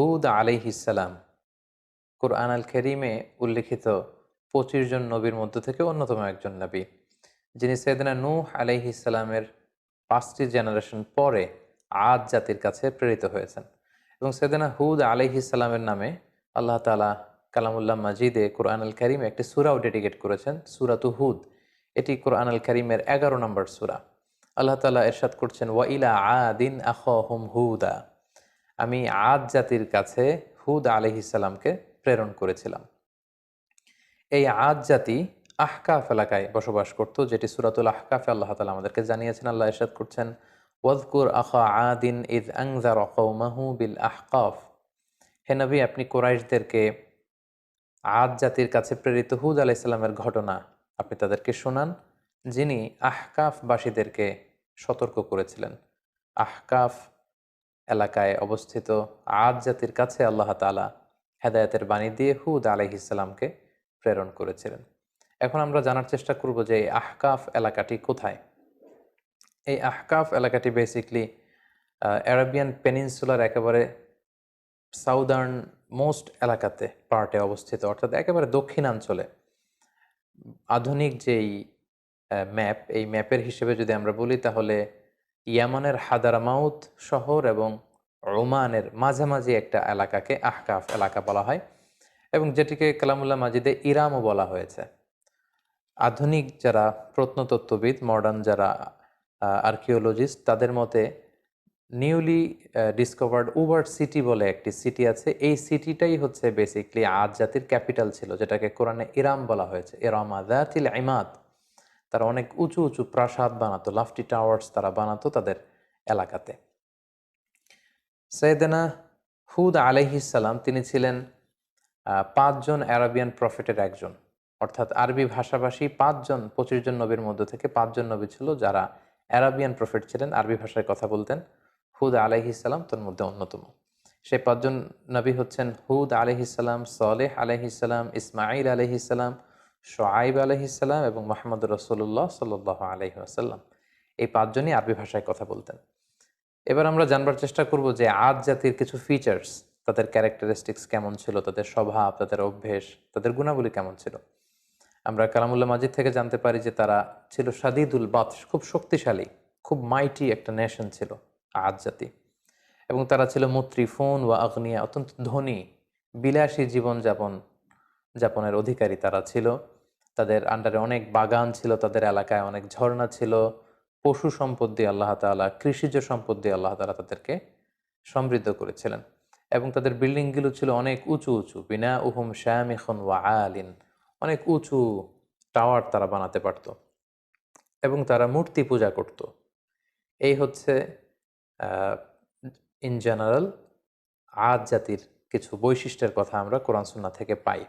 হুদ আলাইহিসাল্লাম কোরআন আল কেরিমে উল্লিখিত পঁচিশ জন নবীর মধ্য থেকে অন্যতম একজন নবী, যিনি সৈয়দনা নূহ আলাইহিসাল্লামের পাঁচটি জেনারেশন পরে আদ জাতির কাছে প্রেরিত হয়েছেন। এবং সৈয়দনা হুদ আলাইহিসাল্লামের নামে আল্লাহ তালা কালামুল্লাহ মাজিদে কোরআন আল করিমে একটি সুরাও ডেডিকেট করেছেন, সুরাতু হুদ। এটি কোরআন আল করিমের এগারো নম্বর সুরা। আল্লাহ তালা এরশাদ করছেন ওয়াইলা আদিন আখহুম হুদা। আমি আদ জাতির কাছে হুদ আলহিসাল্লামকে প্রেরণ করেছিলাম। এই আদ জাতি আহকাফ এলাকায় বসবাস করত, যেটি সুরাতুল আহকাফে আল্লাহ তালা আমাদেরকে জানিয়েছেন, আল্লাহ এরশাদ করছেন ওয়াজকুর আখা আদিন ইদ আংজার মাহু বিল আহকাফ। হে নবী, আপনি কোরাইশদেরকে আদ জাতির কাছে প্রেরিত হুদ আলাইসাল্লামের ঘটনা আপনি তাদেরকে শোনান, যিনি আহকাফবাসীদেরকে সতর্ক করেছিলেন। আহকাফ এলাকায় অবস্থিত আদ জাতির কাছে আল্লাহ তালা হেদায়তের বাণী দিয়ে হুদ আলাইহিসাল্লামকে প্রেরণ করেছিলেন। এখন আমরা জানার চেষ্টা করব যে এই আহকাফ এলাকাটি কোথায়? এই আহকাফ এলাকাটি বেসিকলি অ্যারাবিয়ান পেনিনসুলার একেবারে সাউদার্ন মোস্ট এলাকাতে পার্টে অবস্থিত, অর্থাৎ একেবারে দক্ষিণাঞ্চলে। আধুনিক যেই ম্যাপ এই ম্যাপের হিসেবে যদি আমরা বলি তাহলে ইয়ামানের হাদারামাউত শহর এবং রোমানের মাঝামাঝি একটা এলাকাকে আহকাফ এলাকা বলা হয় এবং যেটিকে কালামুল্লাহ মাজিদে ইরামও বলা হয়েছে। আধুনিক যারা প্রত্নতত্ত্ববিদ মডার্ন যারা আর্কিওলজিস্ট তাদের মতে নিউলি ডিসকভার্ড উবার সিটি বলে একটি সিটি আছে। এই সিটিটাই হচ্ছে বেসিকলি আজ জাতির ক্যাপিটাল ছিল, যেটাকে কোরআনে ইরাম বলা হয়েছে। ইরাম আদাতিল ইমাদ তারা অনেক উঁচু উঁচু প্রাসাদ বানাতো, লাফটি টাওয়ার্স তারা বানাতো তাদের এলাকাতে। সৈয়দেনা হুদ আলহিসাল্লাম তিনি ছিলেন পাঁচজন অ্যারাবিয়ান প্রফেটের একজন। অর্থাৎ আরবি ভাষাভাষী পাঁচজন পঁচিশ জন নবীর মধ্য থেকে পাঁচজন নবী ছিল যারা অ্যারাবিয়ান প্রফেট ছিলেন, আরবি ভাষায় কথা বলতেন। হুদ আলহিসাল্লাম তোর মধ্যে অন্যতম। সেই পাঁচজন নবী হচ্ছেন হুদ আলহিসাল্লাম সলেহ আলহিসাল্লাম ইসমাইল আলহিসাল্লাম শোয়াইব আলহিসাল্লাম এবং মোহাম্মদ রসুল্লাহ সাল আলহি আসাল্লাম এই পাঁচজনই আরবি ভাষায় কথা বলতেন। এবার আমরা জানবার চেষ্টা করব যে আজ জাতির কিছু ফিচার্স তাদের ক্যারেক্টারিস্টিক্স কেমন ছিল, তাদের স্বভাব, তাদের অভ্যেস, তাদের গুণাবলী কেমন ছিল? আমরা কালামুল্লাহ মাজিদ থেকে জানতে পারি যে তারা ছিল সাদিদুল বাত খুব শক্তিশালী, খুব মাইটি একটা নেশন ছিল আজ জাতি। এবং তারা ছিল ফোন ওয়া আগ্নিয়া, অত্যন্ত ধনী, বিলাসী জীবনযাপন যাপনের অধিকারী তারা ছিল। তাদের আন্ডারে অনেক বাগান ছিল, তাদের এলাকায় অনেক ঝর্ণা ছিল। পশু সম্পদ দিয়ে আল্লাহ তালা কৃষিজ সম্পদ দিয়ে আল্লাহ তালা তাদেরকে সমৃদ্ধ করেছিলেন। এবং তাদের বিল্ডিংগুলো ছিল অনেক উঁচু উঁচু। বিনা উহুম শ্যাম এখন ওয়া আলিন। অনেক উঁচু টাওয়ার তারা বানাতে পারত। এবং তারা মূর্তি পূজা করত। এই হচ্ছে ইন জেনারেল আজ জাতির কিছু বৈশিষ্ট্যের কথা আমরা কোরআন সুন্না থেকে পাই।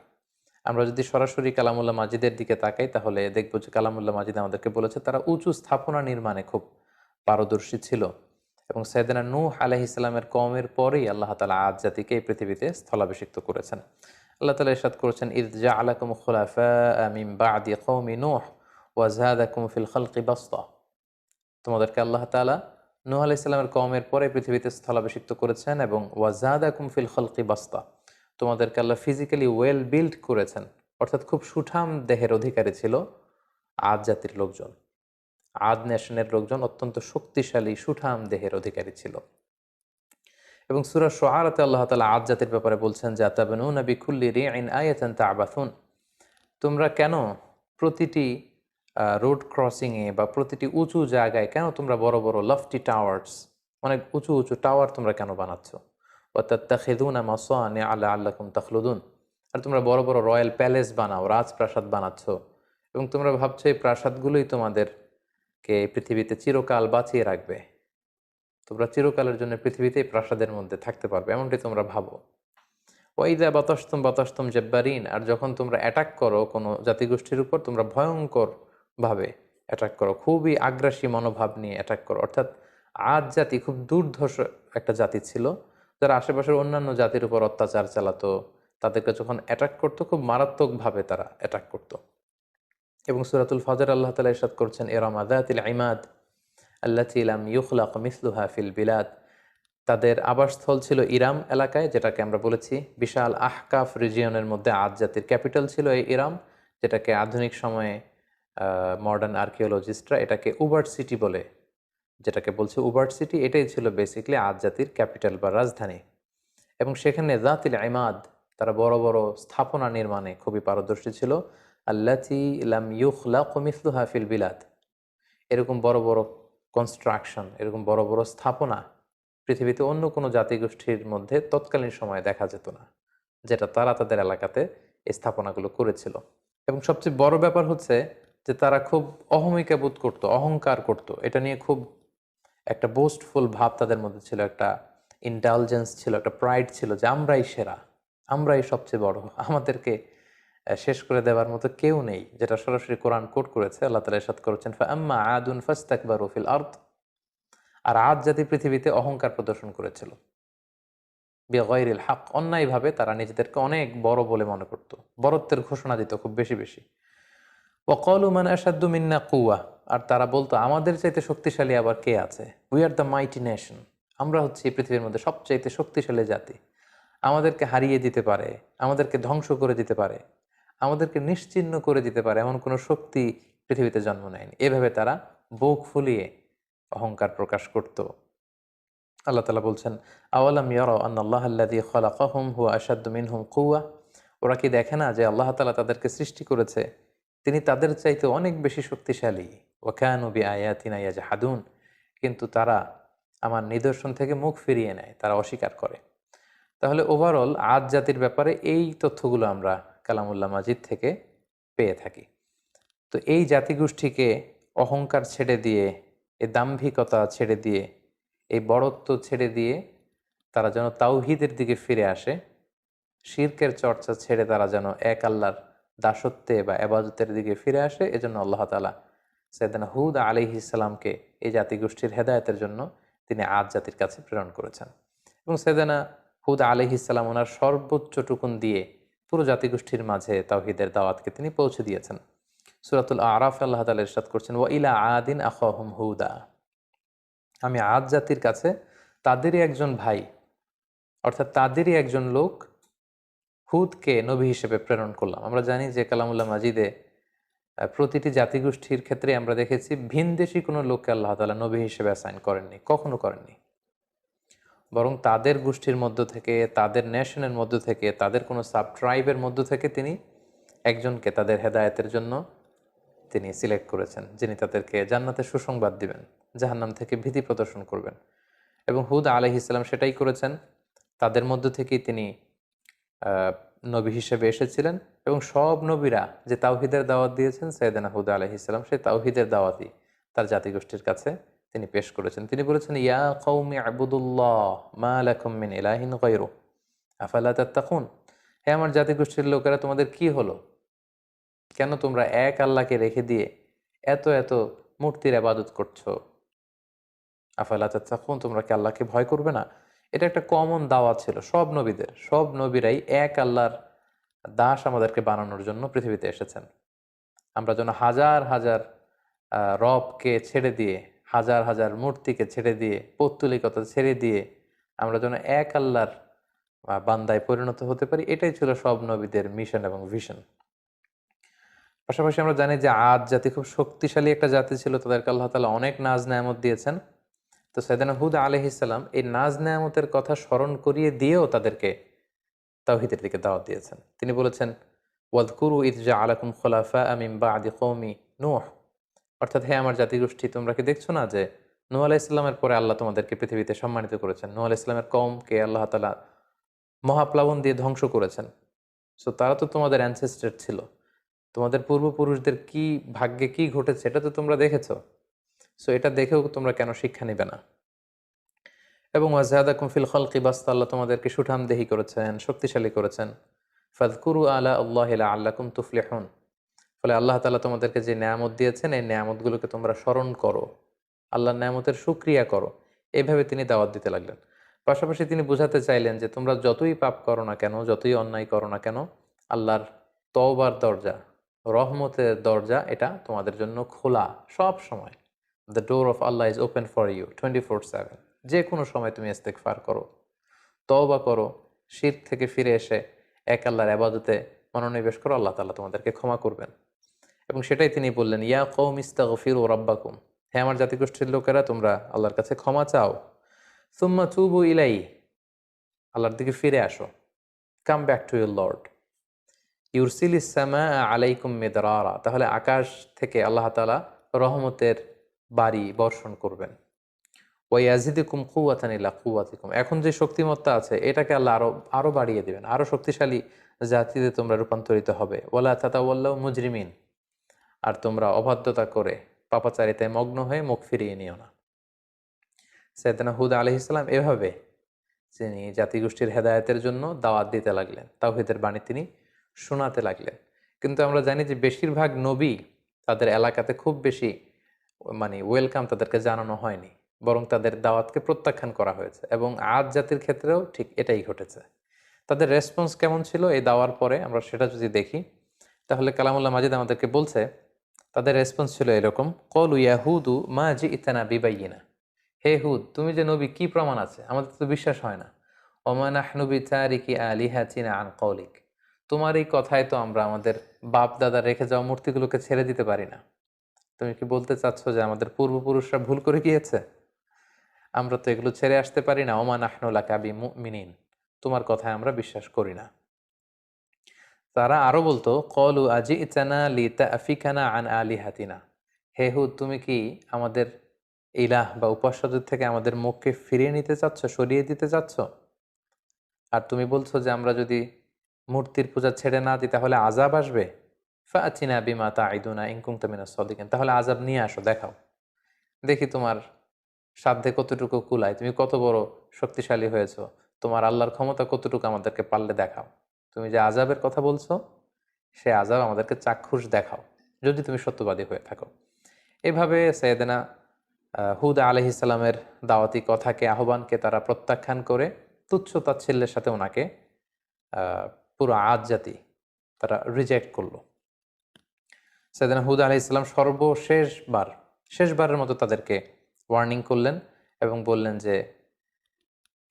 আমরা যদি সরাসরি কালামুল্লাহ মাজিদের দিকে তাকাই, তাহলে দেখব যে কালামুল্লাহ মাজিদ আমাদেরকে বলেছে তারা উঁচু স্থাপনা নির্মাণে খুব পারদর্শী ছিল। এবং সৈয়দনা নূহ আলহ ইসলামের কমের পরেই আল্লাহ তালা আজ জাতিকে এই পৃথিবীতে স্থলাভিষিক্ত করেছেন। আল্লাহ তালা ইরশাদ করেছেন ইরজা আলাকুম খুলাফা মিম তোমাদেরকে আল্লাহ তালা নূহ আলাহ ইসলামের কমের পরে পৃথিবীতে স্থলাভিষিক্ত করেছেন এবং ওয়াজাদাকুম ফিল খালকি বাস্তা। তোমাদেরকে আল্লাহ ফিজিক্যালি ওয়েল বিল্ড করেছেন। অর্থাৎ খুব সুঠাম দেহের অধিকারী ছিল আদ জাতির লোকজন। আদ নেশনের লোকজন অত্যন্ত শক্তিশালী, সুঠাম দেহের অধিকারী ছিল। এবং সুরা সোহারাতে আল্লাহ তালা আদ জাতির ব্যাপারে বলছেন, যে আতাবেনু নবী খুল্লি রি আইন আয়াতেন তাবাথুন তোমরা কেন প্রতিটি রোড ক্রসিংয়ে বা প্রতিটি উঁচু জায়গায় কেন তোমরা বড় বড় লফটি টাওয়ার্স অনেক উঁচু উঁচু টাওয়ার তোমরা কেন বানাচ্ছ? আল্লাহ তখলুদুন। আর তোমরা বড় বড় রয়্যাল প্যালেস বানাও, রাজপ্রাসাদ বানাচ্ছ। এবং তোমরা ভাবছ এই প্রাসাদগুলোই তোমাদেরকে পৃথিবীতে চিরকাল বাঁচিয়ে রাখবে। তোমরা চিরকালের জন্য পৃথিবীতে প্রাসাদের মধ্যে থাকতে পারবে এমনটি তোমরা ভাবো। ওয়াইদা বাতাস্তম বাতাস্তম জব্বারিন, আর যখন তোমরা অ্যাটাক করো কোনো জাতিগোষ্ঠীর উপর, তোমরা ভয়ঙ্কর ভাবে অ্যাটাক করো, খুবই আগ্রাসী মনোভাব নিয়ে অ্যাটাক করো। অর্থাৎ আজ জাতি খুব দুর্ধর্ষ একটা জাতি ছিল। যারা আশেপাশের অন্যান্য জাতির উপর অত্যাচার চালাতো, তাদেরকে যখন অ্যাটাক করতো, খুব মারাত্মকভাবে তারা অ্যাটাক করতো। এবং সুরাতুল ফজর আল্লাহ তালা ইসাদ করছেন এরম আদাতিল ইমাদ আল্লাহ ইলাম ইউখলাক মিসলুহা ফিল বিলাদ। তাদের আবাসস্থল ছিল ইরাম এলাকায়, যেটাকে আমরা বলেছি বিশাল আহকাফ রিজিয়নের মধ্যে আজ জাতির ক্যাপিটাল ছিল এই ইরাম, যেটাকে আধুনিক সময়ে মডার্ন আর্কিওলজিস্টরা এটাকে উবার সিটি বলে যেটাকে বলছে উবার্ট সিটি এটাই ছিল বেসিকলি আজ জাতির ক্যাপিটাল বা রাজধানী। এবং সেখানে জাতিল ইমাদ, তারা বড় বড় স্থাপনা নির্মাণে খুবই পারদর্শী ছিল। আল্লাতি ইলাম ইউখলা কমিসলু হাফিল বিলাদ। এরকম বড় বড় কনস্ট্রাকশন এরকম বড় বড় স্থাপনা পৃথিবীতে অন্য কোনো জাতিগোষ্ঠীর মধ্যে তৎকালীন সময়ে দেখা যেত না, যেটা তারা তাদের এলাকাতে এই স্থাপনাগুলো করেছিল। এবং সবচেয়ে বড় ব্যাপার হচ্ছে যে তারা খুব অহমিকা বোধ করতো, অহংকার করত। এটা নিয়ে খুব একটা বোস্টফুল ভাব তাদের মধ্যে ছিল, একটা ইন্টেলিজেন্স ছিল, একটা প্রাইড ছিল যে আমরাই সেরা, আমরাই সবচেয়ে বড়। আমাদেরকে শেষ করে দেওয়ার মতো কেউ নেই, যেটা সরাসরি কোরআন কোট করেছে, আল্লাহ তালা এসাদ করেছেন আম্মা আদুন ফাস্তাকবার রফিল আর্থ আর আজ জাতি পৃথিবীতে অহংকার প্রদর্শন করেছিল। বেগৈরিল হাক, অন্যায়ভাবে তারা নিজেদেরকে অনেক বড় বলে মনে করত বরত্বের ঘোষণা দিত খুব বেশি বেশি। ওকল উমান আসাদু মিন্না কুয়া আর তারা বলতো, আমাদের চাইতে শক্তিশালী আবার কে আছে? We are the mighty nation আমরা হচ্ছি পৃথিবীর মধ্যে সবচাইতে শক্তিশালী জাতি। আমাদেরকে হারিয়ে দিতে পারে, আমাদেরকে ধ্বংস করে দিতে পারে, আমাদেরকে নিশ্চিন্ন করে দিতে পারে এমন কোনো শক্তি পৃথিবীতে জন্ম নেয়নি। এভাবে তারা বুক ফুলিয়ে অহংকার প্রকাশ করত। আল্লাহ তালা বলছেন, আওয়ালাম ইয়ার আল্লাহ আল্লাদি খলাকাহুম হু আসাদ্দু মিনহুম কুয়া ওরা কি দেখে না যে আল্লাহ তালা তাদেরকে সৃষ্টি করেছে? তিনি তাদের চাইতে অনেক বেশি শক্তিশালী। ওখানুবি আয়াতিন আয়াজ হাদুন কিন্তু তারা আমার নিদর্শন থেকে মুখ ফিরিয়ে নেয়, তারা অস্বীকার করে। তাহলে ওভারঅল আজ জাতির ব্যাপারে এই তথ্যগুলো আমরা কালামুল্লাহ মাজিদ থেকে পেয়ে থাকি। তো এই জাতিগোষ্ঠীকে অহংকার ছেড়ে দিয়ে এই দাম্ভিকতা ছেড়ে দিয়ে এই বড়ত্ব ছেড়ে দিয়ে তারা যেন তাওহিদের দিকে ফিরে আসে, শির্কের চর্চা ছেড়ে তারা যেন এক আল্লাহর দাসত্বে বা এবাজতের দিকে ফিরে আসে, এজন্য আল্লাহ তালা সৈদানা হুদ আলিহি ইসলামকে এই জাতিগোষ্ঠীর হেদায়তের জন্য তিনি আজ জাতির কাছে প্রেরণ করেছেন। এবং সৈদানা হুদ আলিহি ইসলাম ওনার সর্বোচ্চ টুকুন দিয়ে পুরো জাতিগোষ্ঠীর মাঝে তাওহিদের দাওয়াতকে তিনি পৌঁছে দিয়েছেন। সুরাতুল আরাফ আল্লাহ তালা ইরশাদ করছেন ও ইলা আদিন আখহম হুদা। আমি আজ জাতির কাছে তাদেরই একজন ভাই, অর্থাৎ তাদেরই একজন লোক হুদকে নবী হিসেবে প্রেরণ করলাম। আমরা জানি যে কালামুল্লাহ মাজিদে প্রতিটি জাতিগোষ্ঠীর ক্ষেত্রে আমরা দেখেছি ভিনদেশি কোনো লোককে আল্লাহ তালা নবী হিসেবে অ্যাসাইন করেননি, কখনো করেননি। বরং তাদের গোষ্ঠীর মধ্য থেকে, তাদের নেশনের মধ্য থেকে, তাদের কোনো সাব ট্রাইবের মধ্য থেকে তিনি একজনকে তাদের হেদায়তের জন্য তিনি সিলেক্ট করেছেন, যিনি তাদেরকে জান্নাতের সুসংবাদ দিবেন, জাহান্নাম থেকে ভীতি প্রদর্শন করবেন। এবং হুদ আলহ ইসলাম সেটাই করেছেন। তাদের মধ্য থেকেই তিনি নবী হিসেবে এসেছিলেন এবং সব নবীরা যে তাওহিদের দাওয়াত দিয়েছেন সৈয়দানা হুদ আলহ ইসলাম সেই তাওহিদের দাওয়াতই তার জাতিগোষ্ঠীর কাছে তিনি পেশ করেছেন। তিনি বলেছেন, ইয়া কৌমি আবুদুল্লাহ মা আলাকুমিন ইলাহিন গৈরু আফালা তাত্তাকুন? হে আমার জাতিগোষ্ঠীর লোকেরা, তোমাদের কি হলো? কেন তোমরা এক আল্লাহকে রেখে দিয়ে এত এত মূর্তির আবাদত করছ? আফালা তাত্তাকুন, তোমরা কি আল্লাহকে ভয় করবে না? এটা একটা কমন দাওয়া ছিল। সব নবীদের, সব নবীরাই এক আল্লাহর দাস আমাদেরকে বানানোর জন্য পৃথিবীতে এসেছেন। আমরা যেন হাজার হাজার রবকে ছেড়ে দিয়ে, হাজার হাজার মূর্তিকে ছেড়ে দিয়ে, পৌত্তলিকতা ছেড়ে দিয়ে আমরা যেন এক আল্লাহর বান্দায় পরিণত হতে পারি, এটাই ছিল সব নবীদের মিশন এবং ভিশন পাশাপাশি আমরা জানি যে আজ জাতি খুব শক্তিশালী একটা জাতি ছিল, তাদেরকে আল্লাহ তালা অনেক নাজ নায়ামত দিয়েছেন। তো সৈদানা হুদ আলহিসাল্লাম এই নাজ নায়ামতের কথা স্মরণ করিয়ে দিয়েও তাদেরকে তাওহিদের দিকে দাওয়াত দিয়েছেন। তিনি বলেছেন, ওয়াদকুরু ইদজা আলাকুম খোলাফা আমিম বা আদি কৌমি নুহ। অর্থাৎ হ্যাঁ আমার জাতিগোষ্ঠী, তোমরা কি দেখছ না যে নু আলাহ ইসলামের পরে আল্লাহ তোমাদেরকে পৃথিবীতে সম্মানিত করেছেন? নু আলাহ ইসলামের কমকে আল্লাহ তালা মহাপ্লাবন দিয়ে ধ্বংস করেছেন। সো তারা তো তোমাদের অ্যানসেস্টার ছিল। তোমাদের পূর্বপুরুষদের কি ভাগ্যে কি ঘটেছে, এটা তো তোমরা দেখেছ। সো এটা দেখেও তোমরা কেন শিক্ষা নিবে না? এবং ওয়াজাদা কুমফিল খলকি, বাস্তা আল্লাহ তোমাদেরকে সুঠাম দেহি করেছেন, শক্তিশালী করেছেন। ফাদকুরু আলা আল্লাহ আল্লাহ কুম তুফলেহন। ফলে আল্লাহ তালা তোমাদেরকে যে নিয়ামত দিয়েছেন, এই নিয়ামতগুলোকে তোমরা স্মরণ করো। আল্লাহর নিয়ামতের সুক্রিয়া করো। এইভাবে তিনি দাওয়াত দিতে লাগলেন। পাশাপাশি তিনি বুঝাতে চাইলেন যে, তোমরা যতই পাপ করো না কেন, যতই অন্যায় করো না কেন, আল্লাহর তওবার দরজা, রহমতের দরজা, এটা তোমাদের জন্য খোলা সব সময়। The door of Allah is open for you twenty four seven যে কোনো সময় তুমি ইস্তেকফার করো, তওবা করো, শির থেকে ফিরে এসে এক আল্লাহর আবাদতে মনোনিবেশ করো, আল্লাহ তাআলা তোমাদেরকে ক্ষমা করবেন। এবং সেটাই তিনি বললেন, ইয়া কৌম ইস্তাগফির ও রব্বাকুম। হ্যাঁ আমার জাতিগোষ্ঠীর লোকেরা, তোমরা আল্লাহর কাছে ক্ষমা চাও। সুম্মা তুবু ইলাই আল্লাহর দিকে ফিরে আসো। Come back to your lord. Your ইউরসিল ইসামা আলাইকুম মেদরারা। তাহলে আকাশ থেকে আল্লাহ তালা রহমতের বাড়ি বর্ষণ করবেন। ওই আজিদিকুম কুয়াতানিল্লা কুয়াতিকুম এখন যে শক্তিমত্তা আছে, এটাকে আল্লাহ আরও আরও বাড়িয়ে দিবেন। আরও শক্তিশালী জাতিতে তোমরা রূপান্তরিত হবে। ওলা তাতাওয়াল্লাহ মুজরিমিন। আর তোমরা অবাধ্যতা করে পাপাচারিতায় মগ্ন হয়ে মুখ ফিরিয়ে নিও না। সৈয়দনা হুদ আলি ইসলাম এভাবে তিনি জাতিগোষ্ঠীর হেদায়তের জন্য দাওয়াত দিতে লাগলেন। তাওহিদের বাণী তিনি শোনাতে লাগলেন। কিন্তু আমরা জানি যে বেশিরভাগ নবী তাদের এলাকাতে খুব বেশি মানে ওয়েলকাম তাদেরকে জানানো হয়নি, বরং তাদের দাওয়াতকে প্রত্যাখ্যান করা হয়েছে এবং আজ জাতির ক্ষেত্রেও ঠিক এটাই ঘটেছে। তাদের রেসপন্স কেমন ছিল এই দাওয়ার পরে আমরা সেটা যদি দেখি, তাহলে কালামুল্লাহ মাজিদ আমাদেরকে বলছে, তাদের রেসপন্স ছিল এরকম, কল ইয়াহুদু মা জি ইতানা বিবাইনা হে হুদ, তুমি যে নবী, কি প্রমাণ আছে? আমাদের তো বিশ্বাস হয় না। ওমান আহনুবি চারিকি আলিহা চিনা আন কৌলিক। তোমার এই কথায় তো আমরা আমাদের বাপ দাদা রেখে যাওয়া মূর্তিগুলোকে ছেড়ে দিতে পারি না। তুমি কি বলতে চাচ্ছ যে আমাদের পূর্বপুরুষরা ভুল করে গিয়েছে? আমরা তো এগুলো ছেড়ে আসতে পারি না। ওমান আহনুলা কাবি মিনিন তোমার কথায় আমরা বিশ্বাস করি না। তারা আরও বলতো, কলু আজি ইচানা লিতা আফিকানা আন আলি হাতিনা হে হুদ, তুমি কি আমাদের ইলাহ বা উপাস্যদের থেকে আমাদের মুখকে ফিরিয়ে নিতে চাচ্ছ, সরিয়ে দিতে চাচ্ছ? আর তুমি বলছো যে আমরা যদি মূর্তির পূজা ছেড়ে না দিই, তাহলে আজাব আসবে? ফাচিনা বিমা তা আইদুনা ইনকুম তামিনা সদিকেন। তাহলে আজাব নিয়ে আসো, দেখাও। দেখি তোমার সাধ্যে কতটুকু কুলায়। তুমি কত বড় শক্তিশালী হয়েছো। তোমার আল্লাহর ক্ষমতা কতটুকু আমাদেরকে পারলে দেখাও। তুমি যে আজাবের কথা বলছো, সে আজাব আমাদেরকে চাক্ষুষ দেখাও। যদি তুমি সত্যবাদী হয়ে থাকো। এভাবে সৈয়দেনা হুদ আলহ ইসলামের দাওয়াতি কথাকে, আহ্বানকে তারা প্রত্যাখ্যান করে, তুচ্ছ তাচ্ছিল্যের সাথে ওনাকে পুরো আজ জাতি তারা রিজেক্ট করল। সৈয়দনা হুদ আলহ ইসলাম সর্বশেষবার, শেষবারের মতো তাদেরকে ওয়ার্নিং করলেন এবং বললেন যে,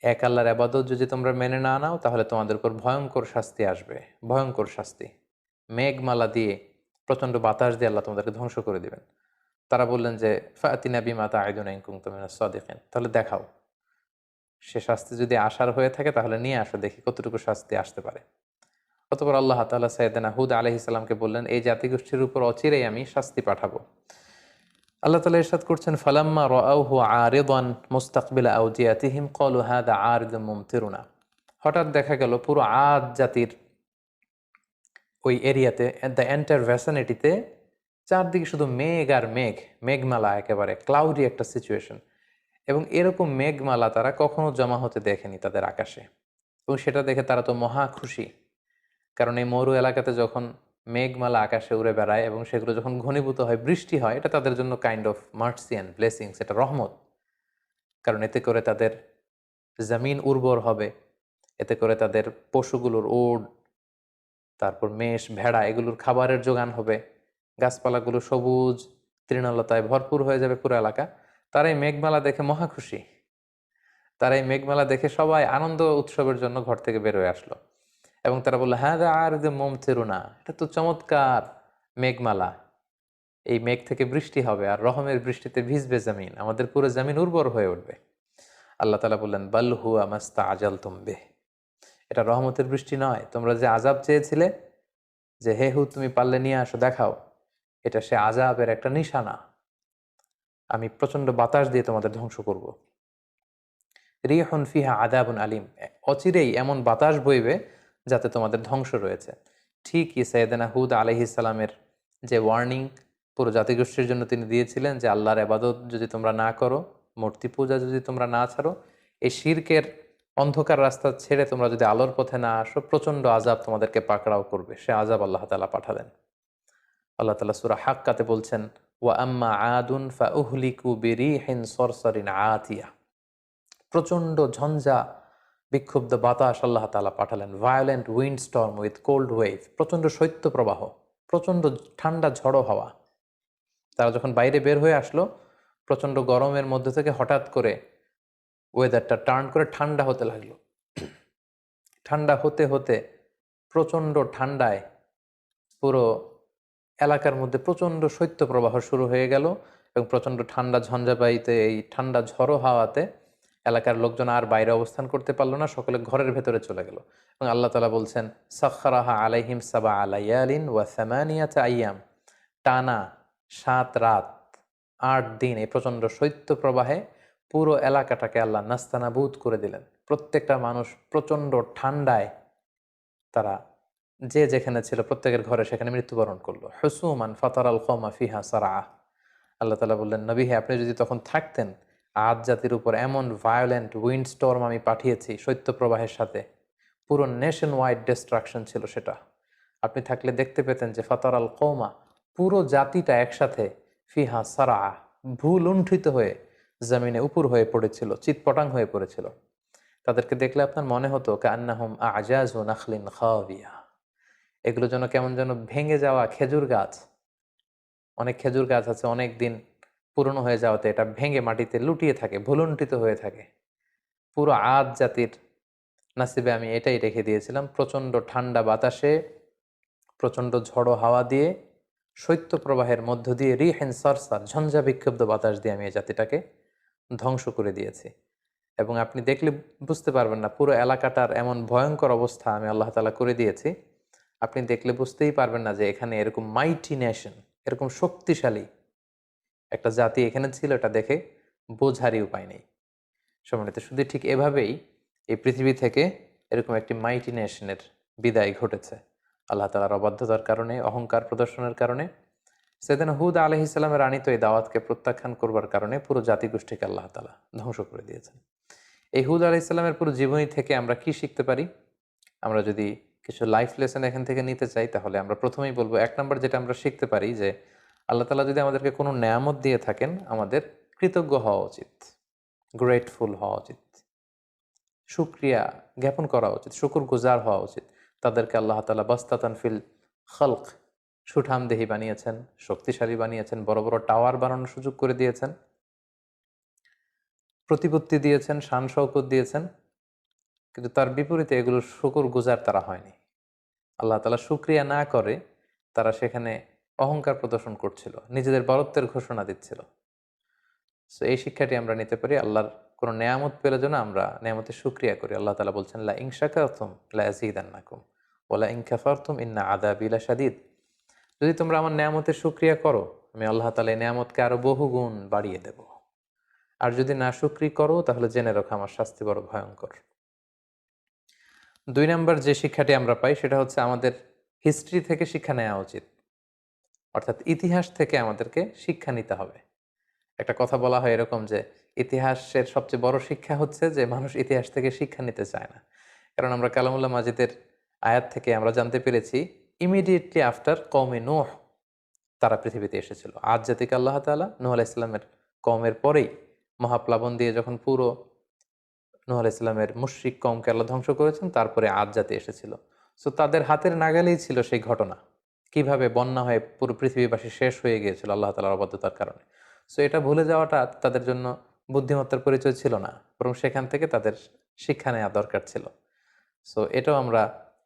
এক আল্লাহর আবাদত যদি তোমরা মেনে না নাও, তাহলে তোমাদের উপর ভয়ঙ্কর শাস্তি আসবে, ভয়ঙ্কর শাস্তি। মেঘমালা দিয়ে, প্রচণ্ড বাতাস দিয়ে আল্লাহ তোমাদেরকে ধ্বংস করে দিবেন। তারা বললেন যে, ফাতিনা বিমাতা আয়দুন ইনকুম তুমিনা সদিকেন। তাহলে দেখাও, সে শাস্তি যদি আসার হয়ে থাকে, তাহলে নিয়ে আসো, দেখি কতটুকু শাস্তি আসতে পারে। অতপর আল্লাহ তাল্লাহ সৈয়দানা হুদ আলহ ইসলামকে বললেন, এই জাতিগোষ্ঠীর উপর অচিরেই আমি শাস্তি পাঠাবো। আল্লাহ তালা ইরশাদ করছেন, ফালাম্মা রাআহু আরিদান মুস্তাকবিল আউদিয়াতিহিম ক্বালু হাদা আরিদুম মুমতিরুনা। হঠাৎ দেখা গেল, পুরো আদ জাতির ওই এরিয়াতে দ্য এন্টার ভ্যাসিনিটিতে চারদিকে শুধু মেঘ আর মেঘ, মেঘমালা একেবারে ক্লাউডি একটা সিচুয়েশন এবং এরকম মেঘমালা তারা কখনো জমা হতে দেখেনি তাদের আকাশে। এবং সেটা দেখে তারা তো মহা খুশি। কারণ এই মরু এলাকাতে যখন মেঘমালা আকাশে উড়ে বেড়ায় এবং সেগুলো যখন ঘনীভূত হয়, বৃষ্টি হয়, এটা তাদের জন্য কাইন্ড অফ মার্সিয়ান ব্লেসিংস এটা রহমত। কারণ এতে করে তাদের জমিন উর্বর হবে, এতে করে তাদের পশুগুলোর ওড, তারপর মেষ, ভেড়া, এগুলোর খাবারের যোগান হবে, গাছপালাগুলো সবুজ, তৃণলতায় ভরপুর হয়ে যাবে পুরো এলাকা। তারা এই মেঘমালা দেখে মহা খুশি। তারা এই মেঘমালা দেখে সবাই আনন্দ উৎসবের জন্য ঘর থেকে বেরোয় আসলো। এবং তারা বলল হ্যাঁ আর যে মোম না এটা তো চমৎকার মেঘমালা। এই মেঘ থেকে বৃষ্টি হবে আর রহমের বৃষ্টিতে ভিজবে জামিন। আমাদের পুরো জামিন উর্বর হয়ে উঠবে। আল্লাহ তালা বললেন বাল্লু আমাস্তা আজাল তুমবে এটা রহমতের বৃষ্টি নয়। তোমরা যে আজাব চেয়েছিলে, যে হে হু তুমি পারলে নিয়ে আসো, দেখাও। এটা সে আজাবের একটা নিশানা। আমি প্রচণ্ড বাতাস দিয়ে তোমাদের ধ্বংস করব। রিহন ফিহা আদাবুন আলিম। অচিরেই এমন বাতাস বইবে যাতে তোমাদের ধ্বংস রয়েছে। ঠিকই সৈয়দানা হুদ আলহিসাল্লামের যে ওয়ার্নিং পুরো জাতিগোষ্ঠীর জন্য তিনি দিয়েছিলেন যে আল্লাহর আবাদত যদি তোমরা না করো, মূর্তি পূজা যদি তোমরা না ছাড়ো, এই শির্কের অন্ধকার রাস্তা ছেড়ে তোমরা যদি আলোর পথে না আসো, প্রচণ্ড আজাব তোমাদেরকে পাকড়াও করবে। সে আজাব আল্লাহ তালা পাঠালেন। আল্লাহ তালা সুরা হাক্কাতে বলছেন, ওয়া আম্মা আদুন ফা উহলিকু বিরিহিন সরসরিন আতিয়া। প্রচণ্ড ঝঞ্ঝা বিক্ষুব্ধ বাতাস আল্লাহ তালা পাঠালেন। Violent wind storm with cold wave প্রচণ্ড শৈত্য প্রবাহ প্রচণ্ড ঠান্ডা ঝড়ো হাওয়া। তারা যখন বাইরে বের হয়ে আসলো, প্রচণ্ড গরমের মধ্যে থেকে হঠাৎ করে ওয়েদারটা টার্ন করে ঠান্ডা হতে লাগল। ঠান্ডা হতে হতে প্রচণ্ড ঠান্ডায় পুরো এলাকার মধ্যে প্রচণ্ড শৈত্যপ্রবাহ শুরু হয়ে গেল এবং প্রচণ্ড ঠান্ডা ঝঞ্ঝাবাইতে এই ঠান্ডা ঝড়ো হাওয়াতে এলাকার লোকজন আর বাইরে অবস্থান করতে পারল না, সকলে ঘরের ভেতরে চলে গেল। এবং আল্লাহ তালা বলছেন সাক্ষারাহা আলাইহিম সাবা আলাইয়ালিন ওয়া সামানিয়াত আইয়াম। টানা সাত রাত, আট দিন এই প্রচণ্ড শৈত্যপ্রবাহে পুরো এলাকাটাকে আল্লাহ নাস্তানাবুদ করে দিলেন। প্রত্যেকটা মানুষ প্রচণ্ড ঠান্ডায় তারা যে যেখানে ছিল প্রত্যেকের ঘরে সেখানে মৃত্যুবরণ করল। হুসুমান ফাতার আল খমা ফিহা সারা আল্লাহ তালা বললেন, নবী হে, আপনি যদি তখন থাকতেন আজ জাতির উপর এমন ভায়োলেন্ট উইন্ড স্টর্ম আমি পাঠিয়েছি শৈত্যপ্রবাহের সাথে। পুরো নেশন ওয়াইড ডিস্ট্রাকশন ছিল সেটা। আপনি থাকলে দেখতে পেতেন যে ফাতার আল কৌমা পুরো জাতিটা একসাথে ফিহা সারা ভুলুণ্ঠিত হয়ে জমিনে উপর হয়ে পড়েছিল, চিৎপটাং হয়ে পড়েছিল। তাদেরকে দেখলে আপনার মনে হতো কান্নাহুম আজাজ ও নাখলিন খাওয়াবিয়া। এগুলো যেন কেমন যেন ভেঙে যাওয়া খেজুর গাছ। অনেক খেজুর গাছ আছে অনেক দিন পুরনো হয়ে যাওয়াতে এটা ভেঙে মাটিতে লুটিয়ে থাকে, ভুলুণ্ঠিত হয়ে থাকে। পুরো আজ জাতির নাসিবে আমি এটাই রেখে দিয়েছিলাম, প্রচণ্ড ঠান্ডা বাতাসে, প্রচণ্ড ঝড়ো হাওয়া দিয়ে, শৈত্য প্রবাহের মধ্য দিয়ে রিহেন সরসার, ঝঞ্ঝা বিক্ষুব্ধ বাতাস দিয়ে আমি এই জাতিটাকে ধ্বংস করে দিয়েছি। এবং আপনি দেখলে বুঝতে পারবেন না, পুরো এলাকাটার এমন ভয়ঙ্কর অবস্থা আমি আল্লাহ তালা করে দিয়েছি। আপনি দেখলে বুঝতেই পারবেন না যে এখানে এরকম মাইটি নেশন এরকম শক্তিশালী একটা জাতি এখানে ছিল, এটা দেখে বোঝারই উপায় নেই। সম্মানিত, শুধু ঠিক এভাবেই এই পৃথিবী থেকে এরকম একটি মাইটি নেশনের বিদায় ঘটেছে। আল্লাহ তালার অবাধ্যতার কারণে, অহংকার প্রদর্শনের কারণে। সেদিন হুদ আলহ ইসলামের আনিত এই দাওয়াতকে প্রত্যাখ্যান করবার কারণে পুরো জাতিগোষ্ঠীকে আল্লাহ তালা ধ্বংস করে দিয়েছেন। এই হুদ আলহ ইসলামের পুরো জীবনী থেকে আমরা কি শিখতে পারি? আমরা যদি কিছু লাইফ লেসন এখান থেকে নিতে চাই, তাহলে আমরা প্রথমেই বলব, এক নম্বর যেটা আমরা শিখতে পারি যে আল্লাহ তালা যদি আমাদেরকে কোনো নেয়ামত দিয়ে থাকেন, আমাদের কৃতজ্ঞ হওয়া উচিত গ্রেটফুল হওয়া উচিত সুক্রিয়া জ্ঞাপন করা উচিত শুকুর গুজার হওয়া উচিত। তাদেরকে আল্লাহ তালা বাস্তাতান ফিল খলক সুঠামদেহি বানিয়েছেন, শক্তিশালী বানিয়েছেন, বড় বড় টাওয়ার বানানোর সুযোগ করে দিয়েছেন, প্রতিপত্তি দিয়েছেন শান শৌকত দিয়েছেন, কিন্তু তার বিপরীতে এগুলো শুকুর গুজার তারা হয়নি। আল্লাহ তালা সুক্রিয়া না করে তারা সেখানে অহংকার প্রদর্শন করছিল, নিজেদের বরত্বের ঘোষণা দিচ্ছিল। সো এই শিক্ষাটি আমরা নিতে পারি, আল্লাহর কোনো নেয়ামত পেলে যেন আমরা নেয়ামতের সুক্রিয়া করি। আল্লাহ তালা বলছেন, লা ইংশাকাতুম লা ইয়াজিদান্নাকুম ওলা ইনকাফারতুম ইন্না আদাবিলা শাদিদ যদি তোমরা আমার নেয়ামতের সুক্রিয়া করো, আমি আল্লাহ তালা নেয়ামতকে আরও বহু গুণ বাড়িয়ে দেব। আর যদি না সুক্রি করো, তাহলে জেনে রাখো আমার শাস্তি বড় ভয়ঙ্কর। দুই নম্বর যে শিক্ষাটি আমরা পাই, সেটা হচ্ছে আমাদের হিস্ট্রি থেকে শিক্ষা নেওয়া উচিত। অর্থাৎ ইতিহাস থেকে আমাদেরকে শিক্ষা নিতে হবে। একটা কথা বলা হয় এরকম যে, ইতিহাসের সবচেয়ে বড় শিক্ষা হচ্ছে যে, মানুষ ইতিহাস থেকে শিক্ষা নিতে চায় না। কারণ আমরা কালামুল্লাহ মাজিদের আয়াত থেকে আমরা জানতে পেরেছি, ইমিডিয়েটলি আফটার কমে নোহ তারা পৃথিবীতে এসেছিল। আজ জাতিকে আল্লাহ তালা নুহ আলাহ ইসলামের কমের পরেই মহাপ্লাবন দিয়ে যখন পুরো নুহ আলাহ ইসলামের মুশ্রিক কমকে আল্লাহ ধ্বংস করেছেন, তারপরে আজ জাতি এসেছিল। সো তাদের হাতের নাগালেই ছিল সেই ঘটনা। কীভাবে বন্যা হয়ে পুরো পৃথিবীবাসী শেষ হয়ে গিয়েছিল আল্লাহ তালার অবদ্ধতার কারণে। সো এটা ভুলে যাওয়াটা তাদের জন্য বুদ্ধিমত্তার পরিচয় ছিল না, বরং সেখান থেকে তাদের শিক্ষা নেওয়া দরকার ছিল। সো এটাও আমরা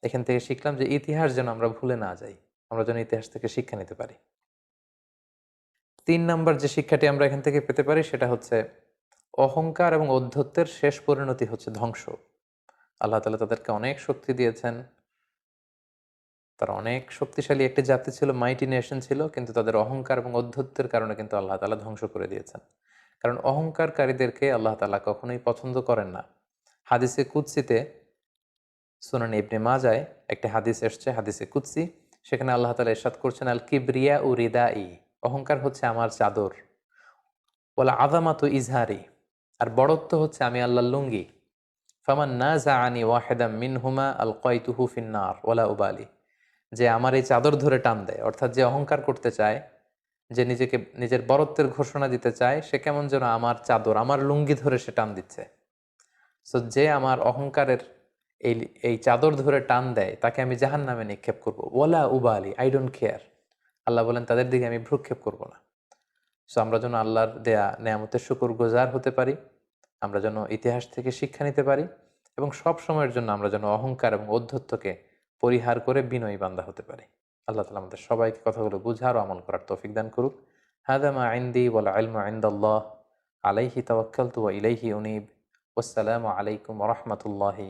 এখান থেকে শিখলাম যে ইতিহাস যেন আমরা ভুলে না যাই, আমরা যেন ইতিহাস থেকে শিক্ষা নিতে পারি। তিন নম্বর যে শিক্ষাটি আমরা এখান থেকে পেতে পারি সেটা হচ্ছে অহংকার এবং অধ্যত্বের শেষ পরিণতি হচ্ছে ধ্বংস। আল্লাহ তালা তাদেরকে অনেক শক্তি দিয়েছেন তারা অনেক শক্তিশালী একটি জাতি ছিল মাইটি নেশন ছিল, কিন্তু তাদের অহংকার এবং অধ্যত্বের কারণে কিন্তু আল্লাহ তালা ধ্বংস করে দিয়েছেন। কারণ অহংকারকারীদেরকে আল্লাহ তালা কখনোই পছন্দ করেন না। হাদিসে কুৎসিতে সুনান ইবনে মাজায় একটি হাদিস এসছে, হাদিসে কুৎসি সেখানে আল্লাহ তালা এরশাদ করছেন, আল কিবরিয়া উ রিদা ই অহংকার হচ্ছে আমার চাদর। বলা আদামাত ইজহারি আর বড়ত্ব হচ্ছে আমি আল্লাহ লুঙ্গি। ফামান না জা আনি ওয়াহেদা মিনহুমা আল কয়তুহু ফিন্নার ওলা উবালি যে আমার এই চাদর ধরে টান দেয়, অর্থাৎ যে অহংকার করতে চায়, যে নিজেকে, নিজের বরত্বের ঘোষণা দিতে চায়, সে কেমন যেন আমার চাদর, আমার লুঙ্গি ধরে সে টান দিচ্ছে। সো যে আমার অহংকারের এই এই চাদর ধরে টান দেয়, তাকে আমি জাহান নামে নিক্ষেপ করব। ওলা উবালি আই ডোন্ট কেয়ার আল্লাহ বলেন, তাদের দিকে আমি ভ্রুক্ষেপ করব না। সো আমরা যেন আল্লাহর দেয়া নেয়ামতের শুকুর গোজার হতে পারি, আমরা যেন ইতিহাস থেকে শিক্ষা নিতে পারি, এবং সব সময়ের জন্য আমরা যেন অহংকার এবং ঔদ্ধত্যকে পরিহার করে বিনয়ী বান্দা হতে পারে। আল্লাহ তালা আমাদের সবাইকে কথাগুলো বুঝার ও আমল করার তৌফিক দান করুক। হাদামা আইন্দি ওয়াল আলমা আইন্দাল্লাহ আলাইহি তওয়াক্কালতু ওয়া ইলাইহি উনিব। ওয়াসসালামু আলাইকুম রাহমাতুল্লাহি